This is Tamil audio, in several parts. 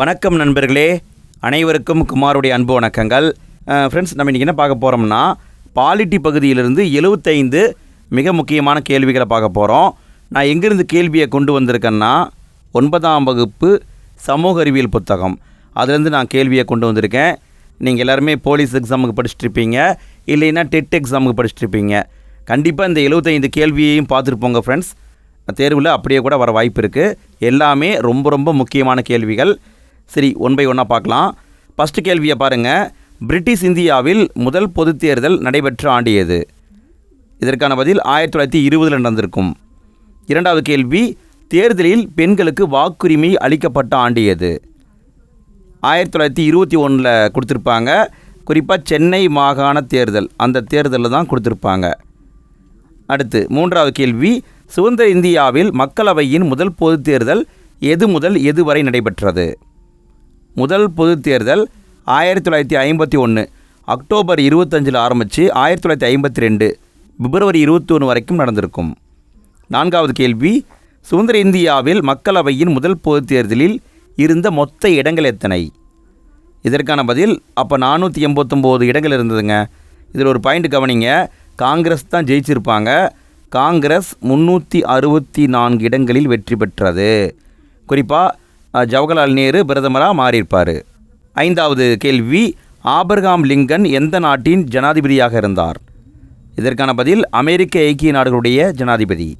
வணக்கம் நண்பர்களே. அனைவருக்கும் குமாருடைய அன்பு வணக்கங்கள். ஃப்ரெண்ட்ஸ் நம்ம இன்றைக்கி என்ன பார்க்க போகிறோம்னா பாலிட்டி பகுதியிலிருந்து எழுபத்தைந்து மிக முக்கியமான கேள்விகளை பார்க்க போகிறோம் நான் எங்கேருந்து கேள்வியை கொண்டு வந்திருக்கேன்னா ஒன்பதாம் வகுப்பு சமூக அறிவியல் புத்தகம். அதுலேருந்து நான் கேள்வியை கொண்டு வந்திருக்கேன். நீங்கள் எல்லாருமே போலீஸ் எக்ஸாமுக்கு படிச்சுட்ருப்பீங்க இல்லைன்னா டெட் எக்ஸாமுக்கு படிச்சுட்ருப்பீங்க கண்டிப்பாக இந்த எழுபத்தைந்து கேள்வியையும் பார்த்துட்டு போங்க ஃப்ரெண்ட்ஸ் தேர்வில் அப்படியே கூட வர வாய்ப்பு இருக்குது எல்லாமே ரொம்ப ரொம்ப முக்கியமான கேள்விகள். சரி ஒன் பை ஒன்னாக பார்க்கலாம். ஃபஸ்ட்டு கேள்வியை பாருங்கள் பிரிட்டிஷ் இந்தியாவில் முதல் பொது தேர்தல் நடைபெற்ற ஆண்டு எது? இதற்கான பதில் ஆயிரத்தி தொள்ளாயிரத்தி இருபதில் நடந்திருக்கும். இரண்டாவது கேள்வி தேர்தலில் பெண்களுக்கு வாக்குரிமை அளிக்கப்பட்ட ஆண்டு எது? ஆயிரத்தி தொள்ளாயிரத்தி இருபத்தி ஒன்றில் கொடுத்துருப்பாங்க. குறிப்பாக சென்னை மாகாண தேர்தல் அந்த தேர்தலில் தான் கொடுத்துருப்பாங்க. அடுத்து மூன்றாவது கேள்வி சுதந்திர இந்தியாவில் மக்களவையின் முதல் பொதுத் தேர்தல் எது முதல் எது வரை நடைபெற்றது? முதல் பொது தேர்தல் ஆயிரத்தி தொள்ளாயிரத்தி ஐம்பத்தி ஒன்று அக்டோபர் இருபத்தஞ்சில் ஆரம்பித்து ஆயிரத்தி தொள்ளாயிரத்தி ஐம்பத்தி ரெண்டு. பிப்ரவரி இருபத்தி ஒன்று வரைக்கும் நடந்திருக்கும். நான்காவது கேள்வி சுதந்திர இந்தியாவில் மக்களவையின் முதல் பொது தேர்தலில் இருந்த மொத்த இடங்கள் எத்தனை? இதற்கான பதில் அப்போ நானூற்றி எண்பத்தொம்போது இடங்கள் இருந்ததுங்க. இதில் ஒரு பாயிண்ட் கவனிங்க காங்கிரஸ் தான் ஜெயிச்சிருப்பாங்க. காங்கிரஸ் முந்நூற்றி அறுபத்தி நான்கு இடங்களில் வெற்றி பெற்றது. குறிப்பாக ஜவஹர்லால் நேரு பிரதமராக மாறியிருப்பார். ஐந்தாவது கேள்வி ஆபர்காம் லிங்கன் எந்த நாட்டின் ஜனாதிபதியாக இருந்தார்? இதற்கான பதில் அமெரிக்க ஐக்கிய நாடுகளுடைய ஜனாதிபதி.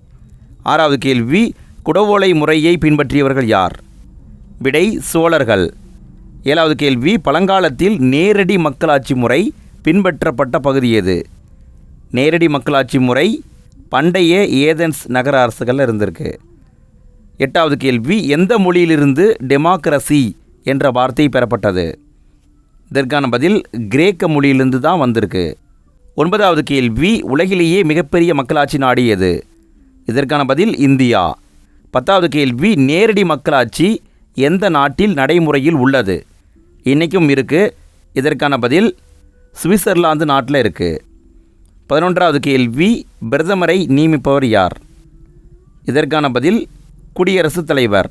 ஆறாவது கேள்வி குடவோலை முறையை பின்பற்றியவர்கள் யார்? விடை சோழர்கள். ஏழாவது கேள்வி பழங்காலத்தில் நேரடி மக்களாட்சி முறை பின்பற்றப்பட்ட பகுதி எது? நேரடி மக்களாட்சி முறை பண்டைய ஏதென்ஸ் நகர அரசுகளில் இருந்திருக்கு. எட்டாவது கேள்வி எந்த மொழியிலிருந்து டெமோக்ரஸி என்ற வார்த்தை பெறப்பட்டது? இதற்கான பதில் கிரேக்க மொழியிலிருந்து தான் வந்திருக்கு. ஒன்பதாவது கேள்வி உலகிலேயே மிகப்பெரிய மக்களாட்சி நாடு எது? இதற்கான பதில் இந்தியா. பத்தாவது கேள்வி நேரடி மக்களாட்சி எந்த நாட்டில் நடைமுறையில் உள்ளது? இன்றைக்கும் இருக்குது இதற்கான பதில் சுவிட்சர்லாந்து நாட்டில் இருக்குது பதினொன்றாவது கேள்வி பிரதமரை நியமிப்பவர் யார்? இதற்கான பதில் குடியரசுத் தலைவர்.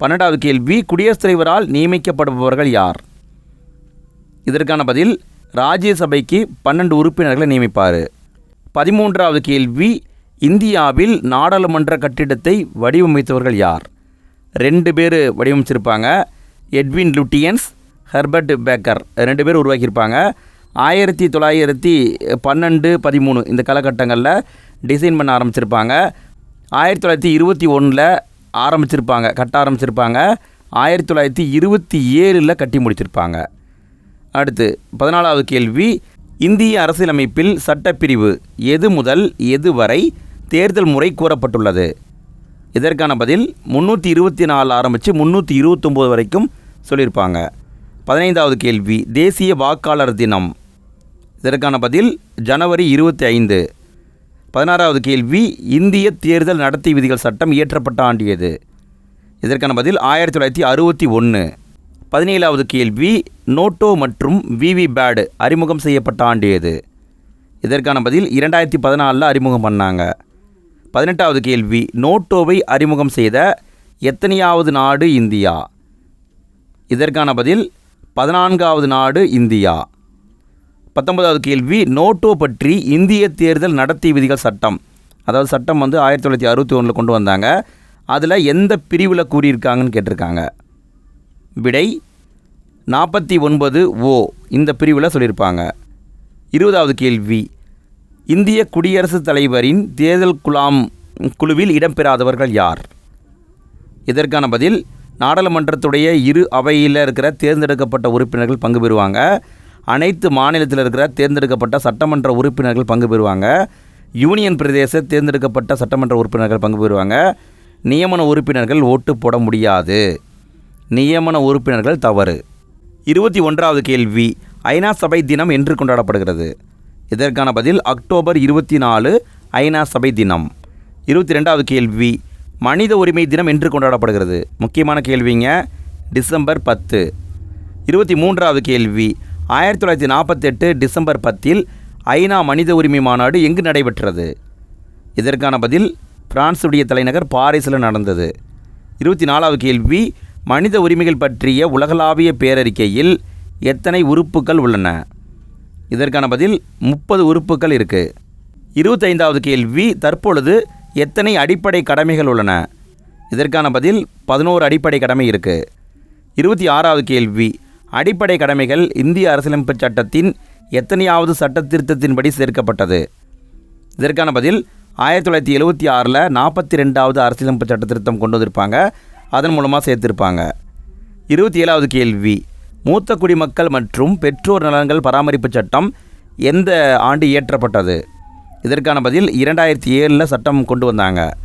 பன்னெண்டாவது கேள்வி குடியரசுத் தலைவரால் நியமிக்கப்படுபவர்கள் யார்? இதற்கான பதில் ராஜ்யசபைக்கு பன்னெண்டு உறுப்பினர்களை நியமிப்பார். பதிமூன்றாவது கேள்வி இந்தியாவில் நாடாளுமன்ற கட்டிடத்தை வடிவமைத்தவர்கள் யார்? ரெண்டு பேர் வடிவமைச்சிருப்பாங்க. எட்வின் லுட்டியன்ஸ் ஹெர்பர்ட் பேக்கர் ரெண்டு பேர் உருவாக்கியிருப்பாங்க. ஆயிரத்தி தொள்ளாயிரத்தி பன்னெண்டு பதிமூணு இந்த காலகட்டங்களில் டிசைன் பண்ண ஆரம்பிச்சிருப்பாங்க. ஆயிரத்தி தொள்ளாயிரத்தி இருபத்தி ஒன்றில் ஆரம்பிச்சிருப்பாங்க கட்ட ஆரம்பிச்சிருப்பாங்க. ஆயிரத்தி தொள்ளாயிரத்தி இருபத்தி ஏழில் கட்டி முடிச்சிருப்பாங்க. அடுத்து பதினாலாவது கேள்வி. இந்திய அரசியலமைப்பில் சட்டப்பிரிவு எது முதல் எது வரை தேர்தல் முறை கூறப்பட்டுள்ளது? இதற்கான பதில் முந்நூற்றி இருபத்தி நாலு ஆரம்பித்து முந்நூற்றி இருபத்தொம்போது வரைக்கும் சொல்லியிருப்பாங்க. பதினைந்தாவது கேள்வி தேசிய வாக்காளர் தினம். இதற்கான பதில் ஜனவரி இருபத்தி ஐந்து. பதினாறாவது கேள்வி இந்திய தேர்தல் நடத்தை விதிகள் சட்டம் இயற்றப்பட்ட ஆண்டு எது? இதற்கான பதில் ஆயிரத்தி தொள்ளாயிரத்தி அறுபத்தி ஒன்று பதினேழாவது கேள்வி நோட்டோ மற்றும் விவி பேடு அறிமுகம் செய்யப்பட்ட ஆண்டு எது? இதற்கான பதில் இரண்டாயிரத்தி பதினாலில் அறிமுகம் பண்ணாங்க. பதினெட்டாவது கேள்வி நோட்டோவை அறிமுகம் செய்த எத்தனையாவது நாடு இந்தியா? இதற்கான பதில் பதினான்காவது நாடு இந்தியா. பத்தொன்பதாவது கேள்வி நோட்டோ பற்றி இந்திய தேர்தல் நடத்தை விதிகள் சட்டம். அதாவது சட்டம் வந்து ஆயிரத்தி தொள்ளாயிரத்தி அறுபத்தி ஒன்றில் கொண்டு வந்தாங்க. அதில் எந்த பிரிவில் கூறியிருக்காங்கன்னு கேட்டிருக்காங்க. விடை நாற்பத்தி ஒன்பது ஓ இந்த பிரிவில் சொல்லியிருப்பாங்க. இருபதாவது கேள்வி இந்திய குடியரசுத் தலைவரின் தேர்தல் குலாம் குழுவில் இடம்பெறாதவர்கள் யார்? இதற்கான பதில் நாடாளுமன்றத்துடைய இரு அவையில் இருக்கிற தேர்ந்தெடுக்கப்பட்ட உறுப்பினர்கள் பங்கு பெறுவாங்க. அனைத்து மாநிலத்தில் இருக்கிற தேர்ந்தெடுக்கப்பட்ட சட்டமன்ற உறுப்பினர்கள் பங்கு பெறுவாங்க. யூனியன் பிரதேச தேர்ந்தெடுக்கப்பட்ட சட்டமன்ற உறுப்பினர்கள் பங்கு பெறுவாங்க. நியமன உறுப்பினர்கள் ஓட்டு போட முடியாது. நியமன உறுப்பினர்கள் தவறு. இருபத்தி ஒன்றாவது கேள்வி ஐநா சபை தினம் என்று கொண்டாடப்படுகிறது. இதற்கான பதில் அக்டோபர் இருபத்தி நாலு ஐநா சபை தினம். இருபத்தி ரெண்டாவது கேள்வி மனித உரிமை தினம் என்று கொண்டாடப்படுகிறது. முக்கியமான கேள்விங்க டிசம்பர் பத்து. இருபத்தி மூன்றாவது கேள்வி ஆயிரத்தி தொள்ளாயிரத்தி நாற்பத்தெட்டு டிசம்பர் பத்தில் ஐநா மனித உரிமை மாநாடு எங்கு நடைபெற்றது? இதற்கான பதில் பிரான்சுடைய தலைநகர் பாரிஸில் நடந்தது. இருபத்தி நாலாவது கேள்வி மனித உரிமைகள் பற்றிய உலகளாவிய பேரறிக்கையில் எத்தனை உறுப்புகள் உள்ளன? இதற்கான பதில் முப்பது உறுப்புகள் இருக்குது இருபத்தைந்தாவது கேள்வி தற்பொழுது எத்தனை அடிப்படை கடமைகள் உள்ளன? இதற்கான பதில் பதினோரு அடிப்படை கடமை இருக்குது இருபத்தி ஆறாவது கேள்வி அடிப்படை கடமைகள் இந்திய அரசியலமைப்பு சட்டத்தின் எத்தனையாவது சட்ட திருத்தத்தின்படி சேர்க்கப்பட்டது. இதற்கான பதில் ஆயிரத்தி தொள்ளாயிரத்தி எழுபத்தி ஆறில் நாற்பத்தி ரெண்டாவது அரசியலமைப்பு சட்ட திருத்தம் கொண்டு வந்திருப்பாங்க அதன் மூலமாக சேர்த்திருப்பாங்க. இருபத்தி ஏழாவது கேள்வி மூத்த குடிமக்கள் மற்றும் பெற்றோர் நலன்கள் பராமரிப்பு சட்டம் எந்த ஆண்டு இயற்றப்பட்டது? இதற்கான பதில் இரண்டாயிரத்தி ஏழில் சட்டம் கொண்டு வந்தாங்க.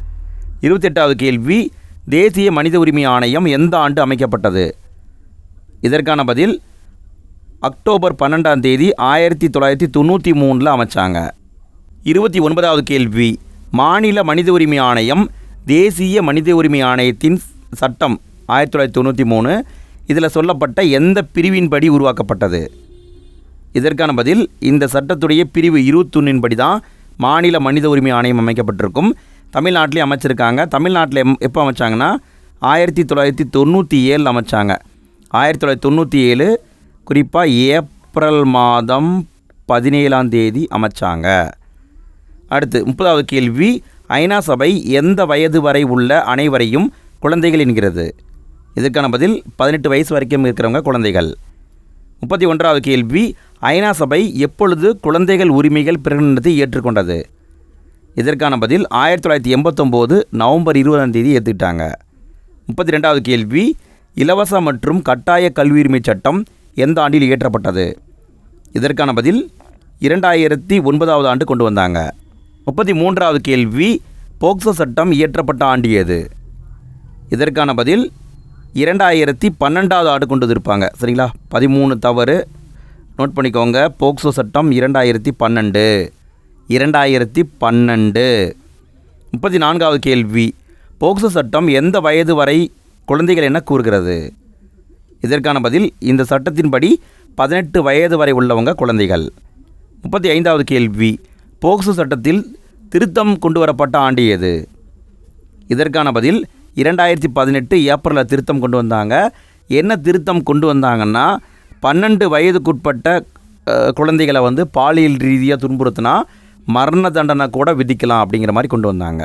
இருபத்தெட்டாவது கேள்வி தேசிய மனித உரிமை ஆணையம் எந்த ஆண்டு அமைக்கப்பட்டது? இதற்கான பதில் அக்டோபர் பன்னெண்டாம் தேதி ஆயிரத்தி தொள்ளாயிரத்தி தொண்ணூற்றி மூணில் அமைச்சாங்க. இருபத்தி ஒன்பதாவது கேள்வி மாநில மனித உரிமை ஆணையம் தேசிய மனித உரிமை ஆணையத்தின் சட்டம் ஆயிரத்தி தொள்ளாயிரத்தி தொண்ணூற்றி மூணு இதில் சொல்லப்பட்ட எந்த பிரிவின்படி உருவாக்கப்பட்டது? இதற்கான பதில் இந்த சட்டத்துடைய பிரிவு இருபத்தொன்னின்படி தான் மாநில மனித உரிமை ஆணையம் அமைக்கப்பட்டிருக்கும். தமிழ்நாட்டிலே அமைச்சிருக்காங்க. தமிழ்நாட்டில் எம் எப்போ அமைச்சாங்கன்னா ஆயிரத்தி தொள்ளாயிரத்தி தொண்ணூற்றி ஏழில் அமைச்சாங்க. ஆயிரத்தி தொள்ளாயிரத்தி தொண்ணூற்றி ஏழு குறிப்பாக ஏப்ரல் மாதம் பதினேழாம் தேதி அமைச்சாங்க. அடுத்து முப்பதாவது கேள்வி ஐநா சபை எந்த வயது வரை உள்ள அனைவரையும் குழந்தைகள் என்கிறது? இதற்கான பதில் பதினெட்டு வயசு வரைக்கும் இருக்கிறவங்க குழந்தைகள். முப்பத்தி ஒன்றாவது கேள்வி ஐநா சபை எப்பொழுது குழந்தைகள் உரிமைகள் பிரகடனத்தை ஏற்றுக்கொண்டது? இதற்கான பதில் ஆயிரத்தி தொள்ளாயிரத்தி எண்பத்தொம்போது நவம்பர் இருபதாம் தேதி ஏற்றுக்கிட்டாங்க. முப்பத்தி ரெண்டாவது கேள்வி இலவச மற்றும் கட்டாய கல்வியுரிமை சட்டம் எந்த ஆண்டில் இயற்றப்பட்டது? இதற்கான பதில் இரண்டாயிரத்தி ஒன்பதாவது ஆண்டு கொண்டு வந்தாங்க. முப்பத்தி மூன்றாவது கேள்வி போக்சோ சட்டம் இயற்றப்பட்ட ஆண்டு எது இதற்கான பதில் இரண்டாயிரத்தி பன்னெண்டாவது ஆண்டு கொண்டு வந்திருப்பாங்க. சரிங்களா? பதிமூணு தவறு. நோட் பண்ணிக்கோங்க. போக்சோ சட்டம் இரண்டாயிரத்தி பன்னெண்டு. இரண்டாயிரத்தி பன்னெண்டு. முப்பத்தி நான்காவது கேள்வி போக்சோ சட்டம் எந்த வயது வரை குழந்தைகள் என கூறுகிறது? இதற்கான பதில் இந்த சட்டத்தின்படி பதினெட்டு வயது வரை உள்ளவங்க குழந்தைகள். முப்பத்தி ஐந்தாவது கேள்வி போக்சோ சட்டத்தில் திருத்தம் கொண்டு வரப்பட்ட ஆண்டு எது? இதற்கான பதில் இரண்டாயிரத்தி பதினெட்டு ஏப்ரலில் திருத்தம் கொண்டு வந்தாங்க. என்ன திருத்தம் கொண்டு வந்தாங்கன்னா பன்னெண்டு வயதுக்குட்பட்ட குழந்தைகளை வந்து பாலியல் ரீதியாக துன்புறுத்தினா மரண தண்டனை கூட விதிக்கலாம் அப்படிங்கிற மாதிரி கொண்டு வந்தாங்க.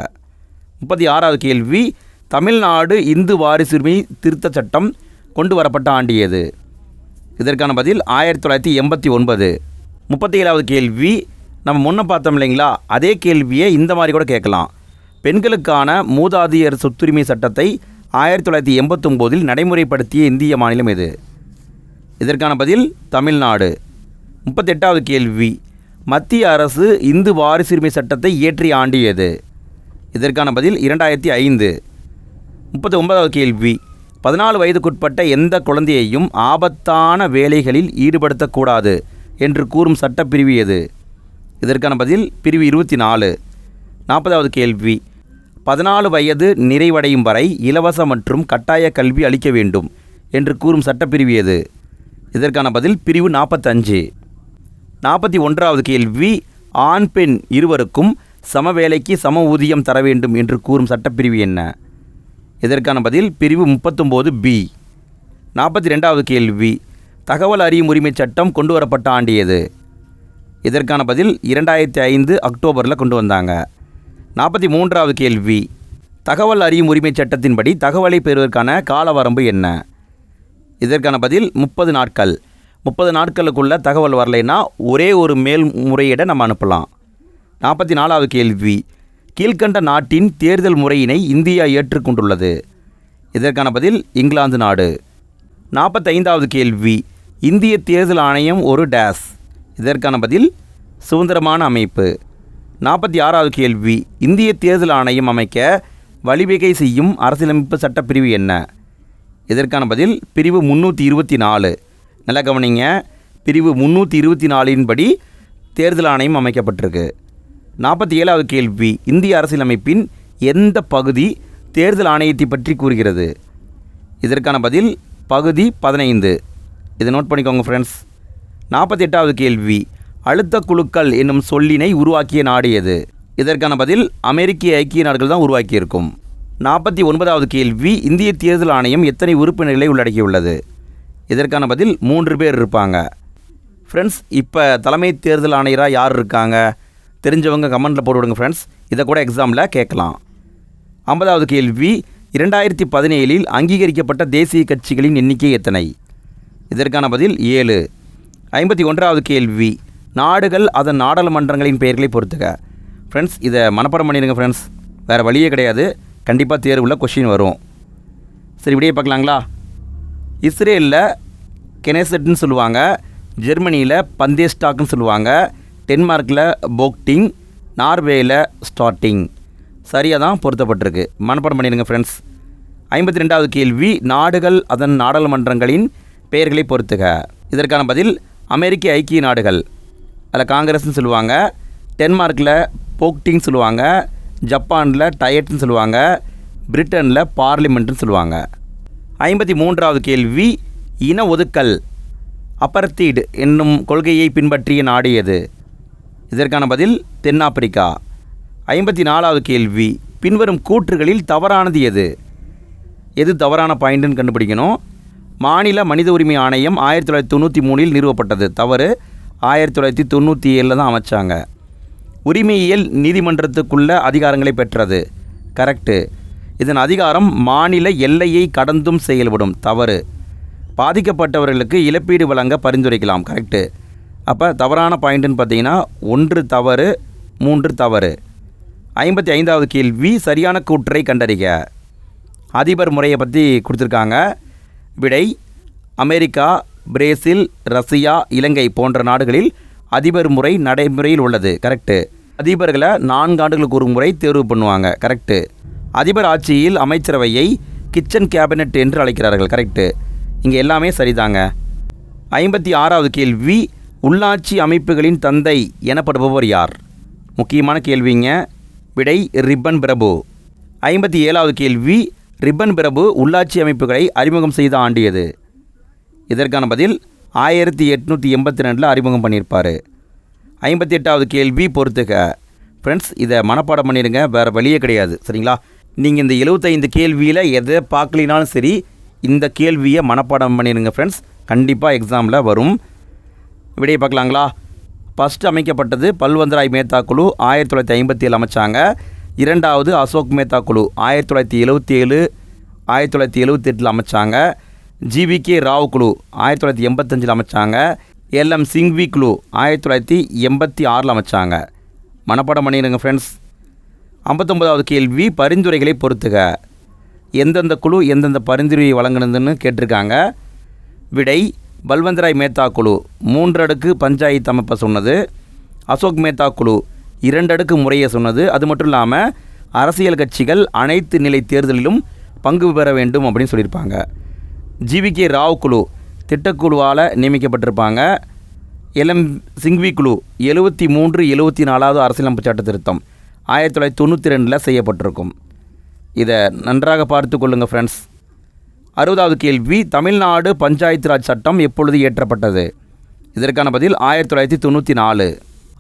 முப்பத்தி ஆறாவது கேள்வி தமிழ்நாடு இந்து வாரிசுரிமை திருத்த சட்டம் கொண்டு வரப்பட்ட ஆண்டு எது இதற்கான பதில் ஆயிரத்தி தொள்ளாயிரத்தி எண்பத்தி ஒன்பது. முப்பத்தி ஏழாவது கேள்வி. நம்ம முன்ன பார்த்தோம் இல்லைங்களா? அதே கேள்வியை இந்த மாதிரி கூட கேட்கலாம். பெண்களுக்கான மூதாதையர் சொத்துரிமை சட்டத்தை ஆயிரத்தி தொள்ளாயிரத்தி எண்பத்தொம்போதில் நடைமுறைப்படுத்திய இந்திய மாநிலம் எது? இதற்கான பதில் தமிழ்நாடு. முப்பத்தெட்டாவது கேள்வி. மத்திய அரசு இந்து வாரிசுரிமை சட்டத்தை இயற்றிய ஆண்டு எது இதற்கான பதில் இரண்டாயிரத்தி ஐந்து. முப்பத்தி ஒன்பதாவது கேள்வி. பதினாலு வயதுக்குட்பட்ட எந்த குழந்தையையும் ஆபத்தான வேலைகளில் ஈடுபடுத்தக்கூடாது என்று கூறும் சட்டப்பிரிவு எது? இதற்கான பதில் பிரிவு இருபத்தி நாலு நாற்பதாவது கேள்வி. பதினாலு வயது நிறைவடையும் வரை இலவச மற்றும் கட்டாய கல்வி அளிக்க வேண்டும் என்று கூறும் சட்டப்பிரிவு எது? இதற்கான பதில் பிரிவு நாற்பத்தஞ்சு. நாற்பத்தி ஒன்றாவது கேள்வி. ஆண் பெண் இருவருக்கும் சம வேலைக்கு சம ஊதியம் தர வேண்டும் என்று கூறும் சட்டப்பிரிவு என்ன? இதற்கான பதில் பிரிவு முப்பத்தொம்போது பி. நாற்பத்தி ரெண்டாவது கேள்வி. தகவல் அறியும் உரிமை சட்டம் கொண்டு வரப்பட்ட ஆண்டு எது? இதற்கான பதில் இரண்டாயிரத்தி ஐந்து அக்டோபரில் கொண்டு வந்தாங்க. நாற்பத்தி மூன்றாவது கேள்வி. தகவல் அறியும் உரிமை சட்டத்தின்படி தகவலை பெறுவதற்கான கால வரம்பு என்ன? இதற்கான பதில் முப்பது நாட்கள். முப்பது நாட்களுக்குள்ள தகவல் வரலைன்னா ஒரே ஒரு மேல் முறையீடை நம்ம அனுப்பலாம். நாற்பத்தி நாலாவது கேள்வி. கீழ்கண்ட நாட்டின் தேர்தல் முறையினை இந்தியா ஏற்றுக்கொண்டுள்ளது. இதற்கான பதில் இங்கிலாந்து நாடு. நாற்பத்தைந்தாவது கேள்வி. இந்திய தேர்தல் ஆணையம் ஒரு டேஸ். இதற்கான பதில் சுதந்திரமான அமைப்பு. நாற்பத்தி ஆறாவது கேள்வி. இந்திய தேர்தல் ஆணையம் அமைக்க வழிவகை செய்யும் அரசியலமைப்பு சட்டப்பிரிவு என்ன? இதற்கான பதில் பிரிவு முந்நூற்றி இருபத்தி நாலு. நல்லா கவனிங்க. பிரிவு முந்நூற்றி இருபத்தி நாலின்படி தேர்தல் ஆணையம் அமைக்கப்பட்டிருக்கு. நாற்பத்தி ஏழாவது கேள்வி. இந்திய அரசியலமைப்பின் எந்த பகுதி தேர்தல் ஆணையத்தை பற்றி கூறுகிறது? இதற்கான பதில் பகுதி பதினைந்து. இதை நோட் பண்ணிக்கோங்க ஃப்ரெண்ட்ஸ் நாற்பத்தி எட்டாவது கேள்வி. அழுத்த குழுக்கள் என்னும் சொல்லினை உருவாக்கிய நாடு எது? இதற்கான பதில் அமெரிக்க ஐக்கிய நாடுகள் தான் உருவாக்கியிருக்கும். நாற்பத்தி ஒன்பதாவது கேள்வி. இந்திய தேர்தல் ஆணையம் எத்தனை உறுப்பினர்களை உள்ளடக்கியுள்ளது? இதற்கான பதில் மூன்று பேர் இருப்பாங்க. ஃப்ரெண்ட்ஸ் இப்போ தலைமை தேர்தல் ஆணையராக யார் இருக்காங்க? தெரிஞ்சவங்க கமெண்ட்டில் போட்டு விடுங்க ஃப்ரெண்ட்ஸ் இதை கூட எக்ஸாமில் கேட்கலாம். ஐம்பதாவது கேள்வி இரண்டாயிரத்தி பதினேழில் அங்கீகரிக்கப்பட்ட தேசிய கட்சிகளின் எண்ணிக்கை எத்தனை? இதற்கான பதில் ஏழு. ஐம்பத்தி ஒன்றாவது கேள்வி நாடுகள் அதன் நாடாளுமன்றங்களின் பெயர்களை பொறுத்துக. ஃப்ரெண்ட்ஸ் இதை மனப்பாடம் பண்ணிடுங்க ஃப்ரெண்ட்ஸ் வேறு வழியே கிடையாது. கண்டிப்பாக தேர்வில் கொஷின் வரும். சரி விடிய பார்க்கலாங்களா? இஸ்ரேலில் கெனேசட்னு சொல்லுவாங்க ஜெர்மனியில் பந்தேஸ்டாக்னு சொல்லுவாங்க டென்மார்க்கில் போக்டிங் நார்வேயில் ஸ்டார்டிங் சரியாக தான் பொருத்தப்பட்டிருக்கு. மனப்பாடம் பண்ணிடுங்க ஃப்ரெண்ட்ஸ் ஐம்பத்தி ரெண்டாவது கேள்வி நாடுகள் அதன் நாடாளுமன்றங்களின் பெயர்களை பொறுத்துக. இதற்கான பதில் அமெரிக்க ஐக்கிய நாடுகள். அதில் காங்கிரஸ்னு சொல்லுவாங்க டென்மார்க்கில் போக்டிங் சொல்லுவாங்க ஜப்பானில் டயட்னு சொல்லுவாங்க பிரிட்டனில் பார்லிமெண்ட்னு சொல்லுவாங்க. ஐம்பத்தி மூன்றாவது கேள்வி இன ஒதுக்கல். அப்பர்த்தீடு என்னும் கொள்கையை பின்பற்றிய நாடு எது? இதற்கான பதில் தென்னாப்பிரிக்கா. ஐம்பத்தி நாலாவது கேள்வி பின்வரும் கூற்றுகளில் தவறானது எது? எது தவறான பாயிண்ட்டுன்னு கண்டுபிடிக்கணும். மாநில மனித உரிமை ஆணையம் ஆயிரத்தி தொள்ளாயிரத்தி தொண்ணூற்றி மூணில் நிறுவப்பட்டது. தவறு. ஆயிரத்தி தொள்ளாயிரத்தி தொண்ணூற்றி ஏழில் தான் அமைச்சாங்க. உரிமையியல் நீதிமன்றத்துக்குள்ள அதிகாரங்களை பெற்றது. கரெக்டு இதன் அதிகாரம் மாநில எல்லையை கடந்தும் செயல்படும். தவறு. பாதிக்கப்பட்டவர்களுக்கு இழப்பீடு வழங்க பரிந்துரைக்கலாம். கரெக்டு அப்போ தவறான பாயிண்ட்டுன்னு பார்த்தீங்கன்னா ஒன்று தவறு மூன்று தவறு. ஐம்பத்தி ஐந்தாவது கேள்வி சரியான கூற்றை கண்டறிக. அதிபர் முறையை பற்றி கொடுத்துருக்காங்க. விடை அமெரிக்கா பிரேசில் ரஷ்யா இலங்கை போன்ற நாடுகளில் அதிபர் முறை நடைமுறையில் உள்ளது. கரெக்டு அதிபர்களை நான்கு ஆண்டுகளுக்கு ஒரு முறை தேர்வு பண்ணுவாங்க. கரெக்டு அதிபர் ஆட்சியில் அமைச்சரவையை கிச்சன் கேபினட் என்று அழைக்கிறார்கள். கரெக்டு இங்கே எல்லாமே சரிதாங்க. ஐம்பத்தி ஆறாவது கேள்வி உள்ளாட்சி அமைப்புகளின் தந்தை எனப்படுபவர் யார்? முக்கியமான கேள்விங்க. விடை ரிப்பன் பிரபு. ஐம்பத்தி ஏழாவது கேள்வி ரிப்பன் பிரபு உள்ளாட்சி அமைப்புகளை அறிமுகம் செய்த ஆண்டு எது? இதற்கான பதில் ஆயிரத்தி எட்நூற்றி எண்பத்தி ரெண்டில் அறிமுகம் பண்ணியிருப்பார். ஐம்பத்தி எட்டாவது கேள்வி பொறுத்துக்க ஃப்ரெண்ட்ஸ் இதை மனப்பாடம் பண்ணிடுங்க. வேறு வழியே கிடையாது. சரிங்களா? நீங்கள் இந்த எழுபத்தைந்து கேள்வியில் எதை பார்க்கலினாலும் சரி இந்த கேள்வியை மனப்பாடம் பண்ணிடுங்க ஃப்ரெண்ட்ஸ் கண்டிப்பாக எக்ஸாமில் வரும். விடையை பார்க்கலாங்களா? ஃபஸ்ட் அமைக்கப்பட்டது பல்வந்தராய் மேத்தா குழு ஆயிரத்தி தொள்ளாயிரத்தி ஐம்பத்தி ஏழு அமைச்சாங்க. இரண்டாவது அசோக் மேத்தா குழு ஆயிரத்தி தொள்ளாயிரத்தி எழுபத்தி ஏழு ஆயிரத்தி தொள்ளாயிரத்தி எழுபத்தெட்டில் அமைச்சாங்க. ஜிவிகே ராவ் குழு ஆயிரத்தி தொள்ளாயிரத்தி எண்பத்தஞ்சில் அமைச்சாங்க. எல்எம் சிங்வி குழு ஆயிரத்தி தொள்ளாயிரத்தி எண்பத்தி ஆறில் அமைச்சாங்க. மனப்பாடம் பண்ணிடுங்க ஃப்ரெண்ட்ஸ் ஐம்பத்தொம்போதாவது கேள்வி பரிந்துரைகளை பொறுத்துக. எந்தெந்த குழு எந்தெந்த பரிந்துரையை வழங்கினதுன்னு கேட்டிருக்காங்க. விடை பல்வந்தராய் மேத்தா குழு மூன்றடுக்கு பஞ்சாயத்து அமைப்பை சொன்னது. அசோக் மேத்தா குழு இரண்டடுக்கு முறையை சொன்னது. அது மட்டும் இல்லாமல் அரசியல் கட்சிகள் அனைத்து நிலை தேர்தலிலும் பங்கு பெற வேண்டும் அப்படின்னு சொல்லியிருப்பாங்க. ஜிவிகே ராவ் குழு திட்டக்குழுவால் நியமிக்கப்பட்டிருப்பாங்க. எல்எம் சிங்வி குழு எழுபத்தி மூன்று எழுபத்தி நாலாவது அரசியலமைப்பு சட்ட திருத்தம் ஆயிரத்தி தொள்ளாயிரத்தி தொண்ணூற்றி ரெண்டில் செய்யப்பட்டிருக்கும். இதை நன்றாக பார்த்து கொள்ளுங்கள் ஃப்ரெண்ட்ஸ் அறுபதாவது கேள்வி தமிழ்நாடு பஞ்சாயத்து ராஜ் சட்டம் எப்பொழுது இயற்றப்பட்டது? இதற்கான பதில் ஆயிரத்தி தொள்ளாயிரத்தி தொண்ணூற்றி நாலு.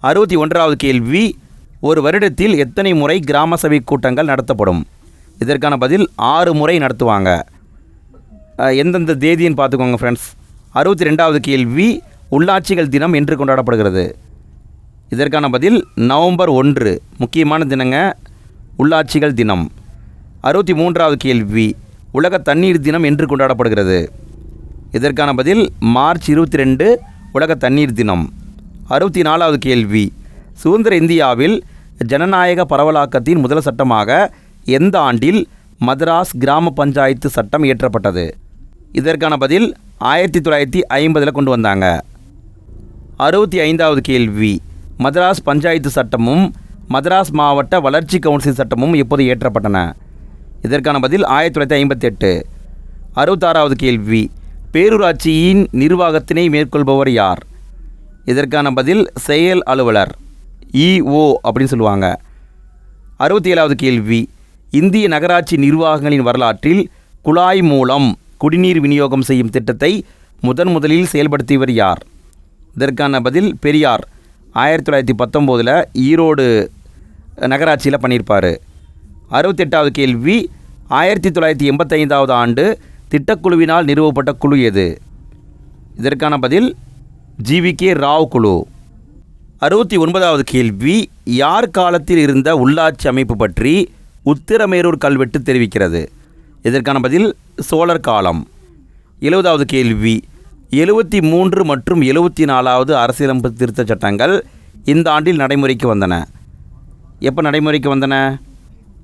அறுபத்தி ஒன்றாவது கேள்வி ஒரு வருடத்தில் எத்தனை முறை கிராம சபை கூட்டங்கள் நடத்தப்படும்? இதற்கான பதில் ஆறு முறை நடத்துவாங்க. எந்தெந்த தேதின்னு பார்த்துக்கோங்க ஃப்ரெண்ட்ஸ் அறுபத்தி ரெண்டாவது கேள்வி உள்ளாட்சிகள் தினம் என்று கொண்டாடப்படுகிறது. இதற்கான பதில் நவம்பர் ஒன்று முக்கியமான தினங்க உள்ளாட்சிகள் தினம். அறுபத்தி மூன்றாவது கேள்வி உலக தண்ணீர் தினம் என்று கொண்டாடப்படுகிறது. இதற்கான பதில் மார்ச் இருபத்தி ரெண்டு உலக தண்ணீர் தினம். அறுபத்தி நாலாவது கேள்வி. சுதந்திர இந்தியாவில் ஜனநாயக பரவலாக்கத்தின் முதல் சட்டமாக எந்த ஆண்டில் மதராஸ் கிராம பஞ்சாயத்து சட்டம் இயற்றப்பட்டது? இதற்கான பதில் ஆயிரத்தி தொள்ளாயிரத்தி ஐம்பதில் கொண்டு வந்தாங்க. அறுபத்தி ஐந்தாவது கேள்வி. மதராஸ் பஞ்சாயத்து சட்டமும் மதராஸ் மாவட்ட வளர்ச்சி கவுன்சில் சட்டமும் எப்போது ஏற்றப்பட்டன இதற்கான பதில் ஆயிரத்தி தொள்ளாயிரத்தி ஐம்பத்தி எட்டு அறுபத்தாறாவது கேள்வி பேரூராட்சியின் நிர்வாகத்தினை மேற்கொள்பவர் யார்? இதற்கான பதில் செயல் அலுவலர் இஓ அப்படின்னு சொல்லுவாங்க. அறுபத்தி ஏழாவது கேள்வி இந்திய நகராட்சி நிர்வாகங்களின் வரலாற்றில் குழாய் மூலம் குடிநீர் விநியோகம் செய்யும் திட்டத்தை முதன் முதலில் செயல்படுத்தியவர் யார்? இதற்கான பதில் பெரியார் ஆயிரத்தி தொள்ளாயிரத்தி பத்தொம்போதில் ஈரோடு நகராட்சியில் பண்ணியிருப்பார். அறுபத்தெட்டாவது கேள்வி ஆயிரத்தி தொள்ளாயிரத்தி எண்பத்தைந்தாவது ஆண்டு திட்டக்குழுவினால் நிறுவப்பட்ட குழு எது? இதற்கான பதில் ஜிவிகே ராவ் குழு. அறுபத்தி ஒன்பதாவது கேள்வி யார் காலத்தில் இருந்த உள்ளாட்சி அமைப்பு பற்றி உத்திரமேரூர் கல்வெட்டு தெரிவிக்கிறது? இதற்கான பதில் சோழர் காலம். எழுபதாவது கேள்வி எழுபத்தி மூன்று மற்றும் எழுபத்தி நாலாவது அரசியலமைப்பு திருத்த சட்டங்கள் இந்த ஆண்டில் நடைமுறைக்கு வந்தன. எப்போ நடைமுறைக்கு வந்தன?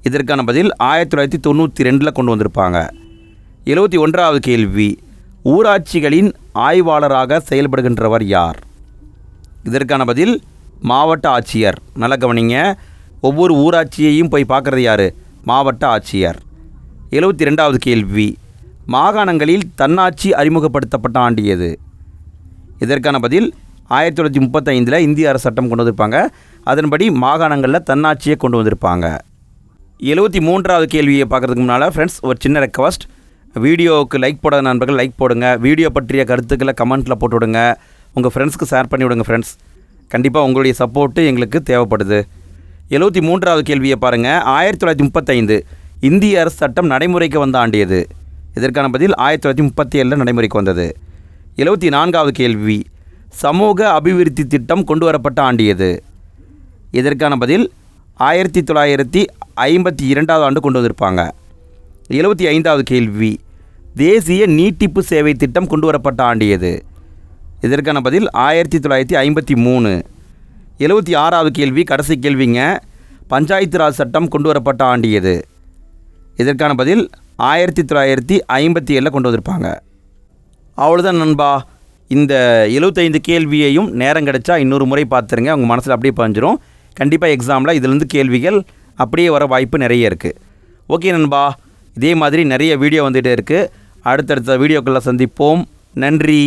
இதற்கான பதில் ஆயிரத்தி தொள்ளாயிரத்தி தொண்ணூற்றி ரெண்டில் கொண்டு வந்திருப்பாங்க. எழுபத்தி ஒன்றாவது கேள்வி ஊராட்சிகளின் ஆய்வாளராக செயல்படுகின்றவர் யார்? இதற்கான பதில் மாவட்ட ஆட்சியர். நல்லா கவனிங்க ஒவ்வொரு ஊராட்சியையும் போய் பார்க்குறது யார்? மாவட்ட ஆட்சியர். எழுபத்தி ரெண்டாவது கேள்வி மாகாணங்களில் தன்னாட்சி அறிமுகப்படுத்தப்பட்ட ஆண்டு எது? இதற்கான பதில் ஆயிரத்தி தொள்ளாயிரத்தி முப்பத்தைந்தில் இந்திய அரசு சட்டம் கொண்டு வந்திருப்பாங்க. அதன்படி மாகாணங்களில் தன்னாட்சியை கொண்டு வந்திருப்பாங்க. எழுபத்தி மூன்றாவது கேள்வியை பார்க்குறதுக்கு முன்னால் ஃப்ரெண்ட்ஸ் ஒரு சின்ன ரெக்வஸ்ட் வீடியோவுக்கு லைக் போடாத நண்பர்கள் லைக் போடுங்க. வீடியோ பற்றிய கருத்துக்களை கமெண்ட்டில் போட்டு விடுங்க. உங்கள் ஃப்ரெண்ட்ஸ்க்கு ஷேர் பண்ணி விடுங்க ஃப்ரெண்ட்ஸ் கண்டிப்பாக உங்களுடைய சப்போர்ட்டு எங்களுக்கு தேவைப்படுது. எழுபத்தி மூன்றாவது கேள்வியை பாருங்கள் ஆயிரத்தி தொள்ளாயிரத்தி முப்பத்தைந்து இந்திய அரசு சட்டம் நடைமுறைக்கு வந்த ஆண்டியது இதற்கான பதில் ஆயிரத்தி தொள்ளாயிரத்தி முப்பத்தி ஏழில் நடைமுறைக்கு வந்தது. எழுபத்தி நான்காவது கேள்வி சமூக அபிவிருத்தி திட்டம் கொண்டு வரப்பட்ட ஆண்டியது இதற்கான பதில் ஆயிரத்தி தொள்ளாயிரத்தி ஐம்பத்தி இரண்டாவது ஆண்டு கொண்டு வந்திருப்பாங்க. எழுபத்தி ஐந்தாவது கேள்வி தேசிய நீட்டிப்பு சேவை திட்டம் கொண்டு வரப்பட்ட ஆண்டு எது? இதற்கான பதில் ஆயிரத்தி தொள்ளாயிரத்தி ஐம்பத்தி மூணு. எழுபத்தி ஆறாவது கேள்வி கடைசி கேள்விங்க பஞ்சாயத்து ராஜ் சட்டம் கொண்டு வரப்பட்ட ஆண்டு எது? இதற்கான பதில் ஆயிரத்தி தொள்ளாயிரத்தி ஐம்பத்தி ஏழில் கொண்டு வந்திருப்பாங்க. அவ்வளோதான் நண்பா. இந்த எழுபத்தைந்து கேள்வியையும் நேரம் கிடச்சா இன்னொரு முறை பார்த்துருங்க. உங்கள் மனசில் அப்படியே பதிஞ்சிரும். கண்டிப்பாக எக்ஸாமில் இதுலேருந்து கேள்விகள் அப்படியே வர வாய்ப்பு நிறைய இருக்குது ஓகே நண்பா இதே மாதிரி நிறைய வீடியோ வந்துகிட்டே இருக்குது அடுத்தடுத்த வீடியோக்களில் சந்திப்போம். நன்றி.